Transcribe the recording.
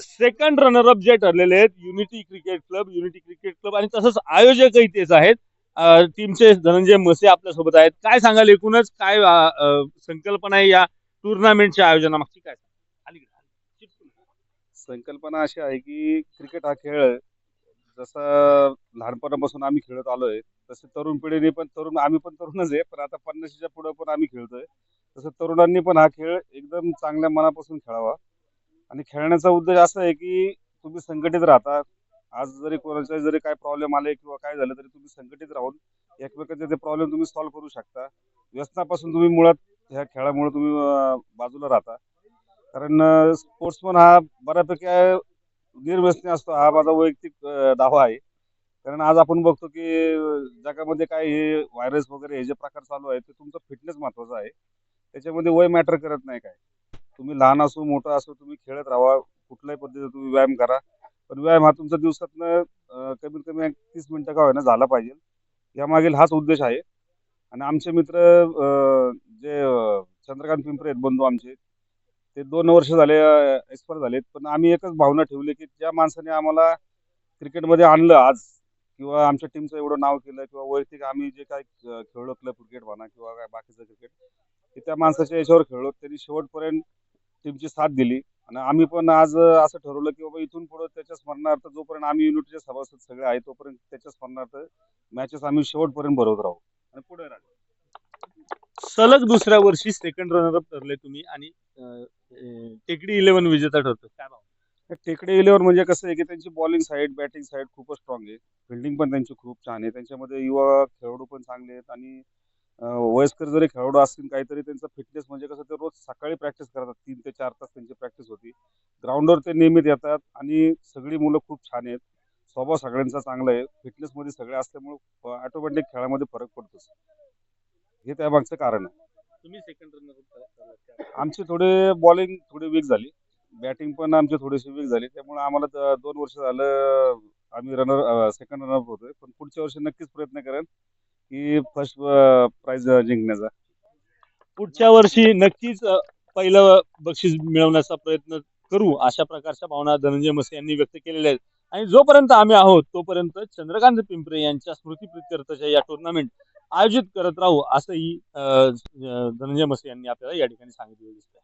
Second runner up जे ठरलेले आहेत unity cricket club unity cricket club आणि तसंच आयोजकही तेच आहेत. टीमचे धनंजय मसे आपल्यासोबत आहेत. काय सांगाल एकूणच? काय संकल्पना आहे या टुर्नामेंटच्या आयोजनामागची? काय संकल्पना अशी आहे की क्रिकेट हा खेळ जसं लहानपणापासून आम्ही खेळत आलोय तसे तरुण पिढीने पण तरुण आम्ही पण तरुणच आहे पण आता पन्नाशीच्या पुढे पण आम्ही खेळतोय. तसं तरुणांनी पण हा खेळ एकदम चांगल्या मनापासून खेळावा. आणि खेळण्याचा उद्देश असा आहे की तुम्ही संघटित राहता. आज जरी कोणाच्या जरी काय प्रॉब्लेम आले किंवा काय झालं तरी तुम्ही संघटित राहून एकमेकांचे ते प्रॉब्लेम तुम्ही सॉल्व्ह करू शकता. व्यसनापासून तुम्ही मुळात ह्या खेळामुळे तुम्ही बाजूला राहता. कारण स्पोर्ट्समन हा बऱ्यापैकी निर्व्यसनी असतो. हा माझा वैयक्तिक दावा आहे. कारण आज आपण बघतो की जगामध्ये काय हे व्हायरस वगैरे हे जे प्रकार चालू आहे ते तुमचं फिटनेस महत्त्वाचा आहे. त्याच्यामध्ये वय मॅटर करत नाही काय तुम्ही लहान असो मोठं असो तुम्ही खेळत राहा. कुठल्याही पद्धतीचा तुम्ही व्यायाम करा. पण व्यायाम हा तुमचा दिवसातनं कमीत कमी एक तीस मिनिटं का होईना झाला पाहिजे. यामागील हाच उद्देश आहे. आणि आमचे मित्र जे चंद्रकांत पिंपरे आहेत बंधू आमचे ते दोन वर्ष झाले एक्सपायर झालेत. पण आम्ही एकच भावना ठेवली की ज्या माणसाने आम्हाला क्रिकेटमध्ये आणलं आज किंवा आमच्या टीमचं एवढं नाव केलं किंवा वैयक्तिक आम्ही जे काय खेळलो क्लब क्रिकेट म्हणा किंवा काय बाकीचं क्रिकेट ते त्या माणसाच्या याच्यावर खेळलो. त्यांनी शेवटपर्यंत टीमची साथ दिली. आणि आम्ही पण आज असं ठरवलं की बाबा इथून पुढे त्याच्या स्मरणार्थ जोपर्यंत आम्ही युनिटचे सभासद सगळे आहे तोपर्यंत त्याच्या स्मरणार्थ मॅचेस आम्ही शेवटपर्यंत भरवत राहू. आणि पुढे राहू. सलग दुसऱ्या वर्षी सेकंड रनर अप ठरले तुम्ही आणि टेकडी इलेव्हन विजेता ठरतो. काय टेकडे इलेव्हन म्हणजे कसं आहे की त्यांची बॉलिंग साईड बॅटिंग साईड खूपच स्ट्रॉंग आहे. फिल्डिंग पण त्यांची खूप छान आहे. त्यांच्यामध्ये युवा खेळाडू पण चांगले आहेत आणि वयस्कर जरी खेळाडू असतील काहीतरी त्यांचं फिटनेस म्हणजे कसं ते रोज सकाळी प्रॅक्टिस करतात. तीन ते चार तास त्यांची प्रॅक्टिस होती. ग्राउंडवर ते नियमित येतात आणि सगळी मुलं खूप छान आहेत. स्वभाव सगळ्यांचा चांगला आहे. फिटनेसमध्ये सगळे असल्यामुळे ऑटोमॅटिक खेळामध्ये फरक पडतोच. हे त्यामागचं कारण आहे. तुम्ही सेकंड रनर आमची थोडी बॉलिंग थोडी वीक झाली. बॅटिंग पण आमची थोडीशी वीक झाली. त्यामुळे आम्हाला दोन वर्ष झालं आम्ही रनर सेकंड रनर होतोय. पण पुढच्या वर्षी नक्कीच प्रयत्न करेन. की फर्स्ट प्राइज जिंकण्याचा. पुढच्या वर्षी नक्कीच पहिलं बक्षीस मिळवण्याचा प्रयत्न करू अशा प्रकारच्या भावना धनंजय मसे यांनी व्यक्त केलेल्या आहेत. आणि जोपर्यंत आम्ही आहोत तोपर्यंत चंद्रकांत पिंपरे यांच्या स्मृतीप्रित्यर्थाच्या या टुर्नामेंट आयोजित करत राहू असंही धनंजय मसे यांनी आपल्याला या ठिकाणी सांगितलेलं दिसतंय.